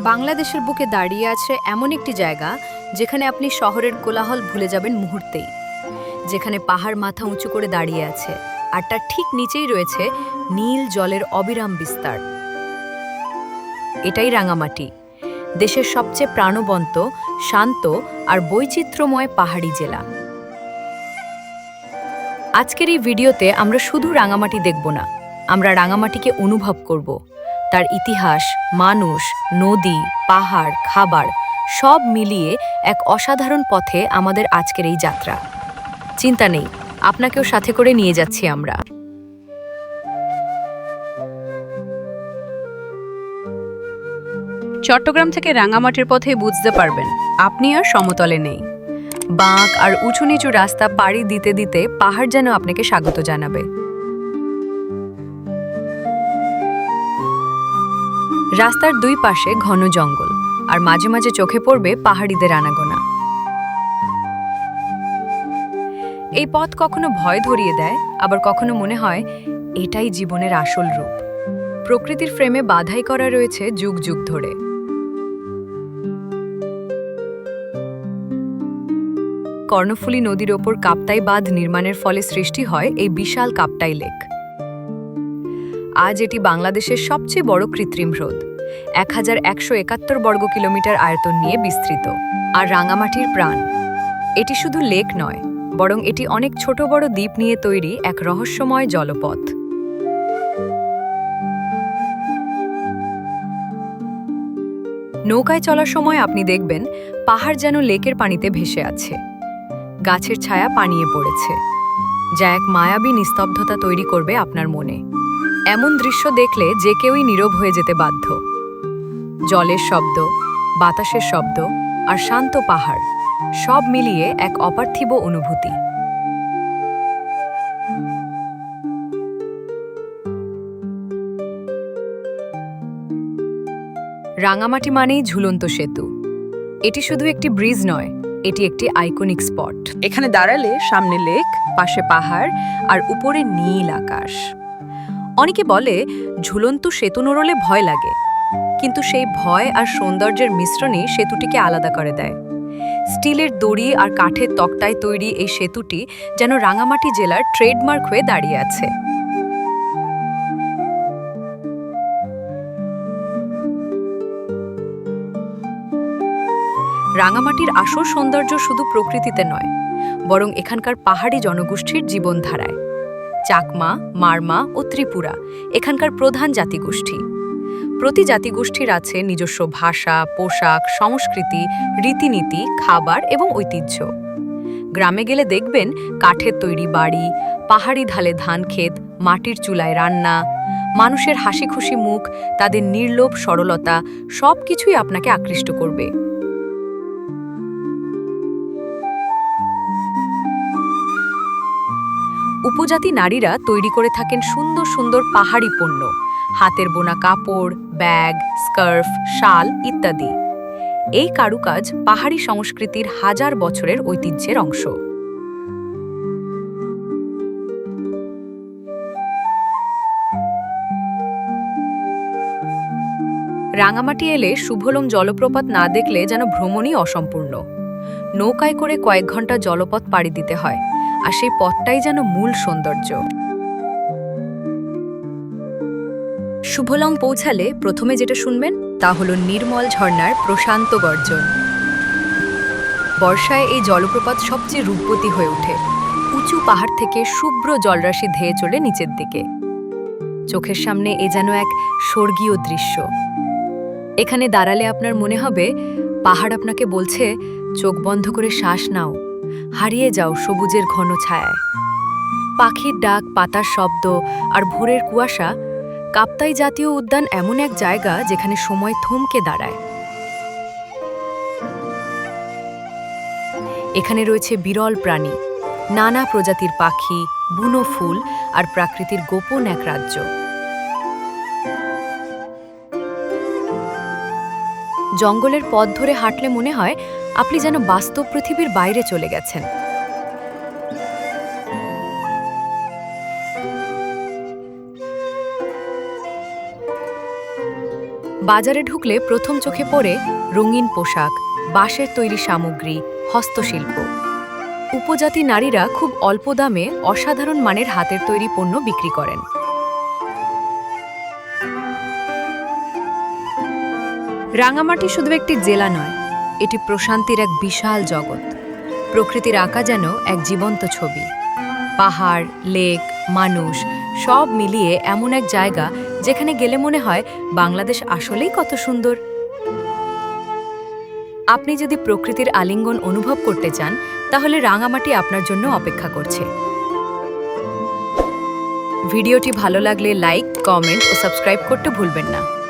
বাংলাদেশের বুকে দাঁড়িয়ে আছে এমন একটি জায়গা যেখানে আপনি শহরের কোলাহল ভুলে যাবেন মুহূর্তেই। যেখানে পাহাড় মাথা উঁচু করে দাঁড়িয়ে আছে আর তার ঠিক নিচেই রয়েছে নীল জলের অবিরাম বিস্তার। এটাই রাঙামাটি, দেশের সবচেয়ে প্রাণবন্ত, শান্ত আর বৈচিত্র্যময় পাহাড়ি জেলা। আজকের এই ভিডিওতে আমরা শুধু রাঙামাটি দেখব না, আমরা রাঙামাটিকে অনুভব করব। তার ইতিহাস, মানুষ, নদী, পাহাড়, খাবার, সব মিলিয়ে এক অসাধারণ পথে আমাদের আজকের এই যাত্রা। চিন্তা নেই, আপনাকেও সাথে করে নিয়ে যাচ্ছি আমরা। চট্টগ্রাম থেকে রাঙামাটির পথে বুঝতে পারবেন, আপনি আর সমতলে নেই। বাঁক আর উঁচু নিচু রাস্তা পাড়ি দিতে দিতে পাহাড় যেন আপনাকে স্বাগত জানাবে। রাস্তার দুই পাশে ঘন জঙ্গল, আর মাঝে মাঝে চোখে পড়বে পাহাড়িদের আনাগোনা। এই পথ কখনো ভয় ধরিয়ে দেয়, আবার কখনো মনে হয় এটাই জীবনের আসল রূপ। প্রকৃতির ফ্রেমে বাধাই করা রয়েছে যুগ যুগ ধরে। কর্ণফুলী নদীর ওপর কাপ্তাই বাঁধ নির্মাণের ফলে সৃষ্টি হয় এই বিশাল কাপ্তাই লেক। আজ এটি বাংলাদেশের সবচেয়ে বড় কৃত্রিম হ্রদ। এক হাজার একশো একাত্তর বর্গ কিলোমিটার আয়তন নিয়ে বিস্তৃত, আর রাঙামাটির প্রাণ। এটি শুধু লেক নয়, বরং এটি অনেক ছোট বড় দ্বীপ নিয়ে তৈরি এক রহস্যময় জলপথ। নৌকায় চলার সময় আপনি দেখবেন, পাহাড় যেন লেকের পানিতে ভেসে আছে। গাছের ছায়া পানিয়ে পড়েছে, যা এক মায়াবী নিস্তব্ধতা তৈরি করবে আপনার মনে। এমন দৃশ্য দেখলে যে কেউই নীরব হয়ে যেতে বাধ্য। জলের শব্দ, বাতাসের শব্দ আর শান্ত পাহাড়, সব মিলিয়ে এক অপার্থিব অনুভূতি। রাঙামাটি মানেই ঝুলন্ত সেতু। এটি শুধু একটি ব্রিজ নয়, এটি একটি আইকনিক স্পট। এখানে দাঁড়ালে সামনে লেক, পাশে পাহাড় আর উপরে নীল আকাশ। অনেকে বলে, ঝুলন্ত সেতু নড়লে ভয় লাগে। কিন্তু সেই ভয় আর সৌন্দর্যের মিশ্রণই সেতুটিকে আলাদা করে দেয়। স্টিলের দড়ি আর কাঠের তক্তায় তৈরি এই সেতুটি যেন রাঙামাটি জেলার ট্রেডমার্ক হয়ে দাঁড়িয়ে আছে। রাঙামাটির আসল সৌন্দর্য শুধু প্রকৃতিতে নয়, বরং এখানকার পাহাড়ি জনগোষ্ঠীর জীবনধারায়। চাকমা, মারমা ও ত্রিপুরা, এখানকার প্রধান জাতিগোষ্ঠী। প্রতি জাতিগোষ্ঠীর আছে নিজস্ব ভাষা, পোশাক, সংস্কৃতি, রীতিনীতি, খাবার এবং ঐতিহ্য। গ্রামে গেলে দেখবেন কাঠের তৈরি বাড়ি, পাহাড়ি ঢালে ধান ক্ষেত, মাটির চুলায় রান্না, মানুষের হাসি খুশি মুখ, তাদের নির্লোভ সরলতা সব কিছুই আপনাকে আকৃষ্ট করবে। উপজাতি নারীরা তৈরি করে থাকেন সুন্দর সুন্দর পাহাড়ি পণ্য। হাতের বোনা কাপড়, ব্যাগ, স্কার্ফ, শাল ইত্যাদি। এই কারুকাজ পাহাড়ি সংস্কৃতির হাজার বছরের ঐতিহ্যের অংশ। রাঙামাটি এলে শুভলম জলপ্রপাত না দেখলে যেন ভ্রমণই অসম্পূর্ণ। নৌকায় করে কয়েক ঘণ্টা জলপথ পাড়ি দিতে হয়। আর সেই পথটাই যেন মূল সৌন্দর্য। শুভলং পৌঁছালে প্রথমে যেটা শুনবেন, তা হলো নির্মল ঝর্ণার প্রশান্ত গর্জন। বর্ষায় এই জলপ্রপাত সবচেয়ে রূপবতী হয়ে ওঠে। উঁচু পাহাড় থেকে শুভ্র জলরাশি ধেয়ে চলে নিচের দিকে। চোখের সামনে এ যেন এক স্বর্গীয় দৃশ্য। এখানে দাঁড়ালে আপনার মনে হবে, পাহাড় আপনাকে বলছে, চোখ বন্ধ করে শ্বাস নাও। হারিয়ে যাও সবুজের ঘন ছায়ায় পাখির ডাক, পাতার শব্দ আর ভোরের কুয়াশা কাপ্তাই জাতীয় উদ্যান এমন এক জায়গা যেখানে সময় থমকে দাঁড়ায়। এখানে রয়েছে বিরল প্রাণী, নানা প্রজাতির পাখি, বুনো ফুল আর প্রাকৃতির গোপন এক রাজ্য। জঙ্গলের পথ ধরে হাঁটলে মনে হয় আপনি যেন বাস্তব পৃথিবীর বাইরে চলে গেছেন। বাজারে ঢুকলে প্রথম চোখে পড়ে রঙিন পোশাক, বাঁশের তৈরি সামগ্রী, হস্তশিল্প। উপজাতি নারীরা খুব অল্প দামে অসাধারণ মানের হাতের তৈরি পণ্য বিক্রি করেন। রাঙামাটি শুধু একটি জেলা নয় এটি প্রশান্তির এক বিশাল জগৎ। প্রকৃতির আঁকা যেন এক জীবন্ত ছবি। পাহাড়, লেক, মানুষ, সব মিলিয়ে এমন এক জায়গা যেখানে গেলে মনে হয় বাংলাদেশ আসলেই কত সুন্দর। আপনি যদি প্রকৃতির আলিঙ্গন অনুভব করতে চান, তাহলে রাঙামাটি আপনার জন্য অপেক্ষা করছে। ভিডিওটি ভালো লাগলে লাইক, কমেন্ট ও সাবস্ক্রাইব করতে ভুলবেন না।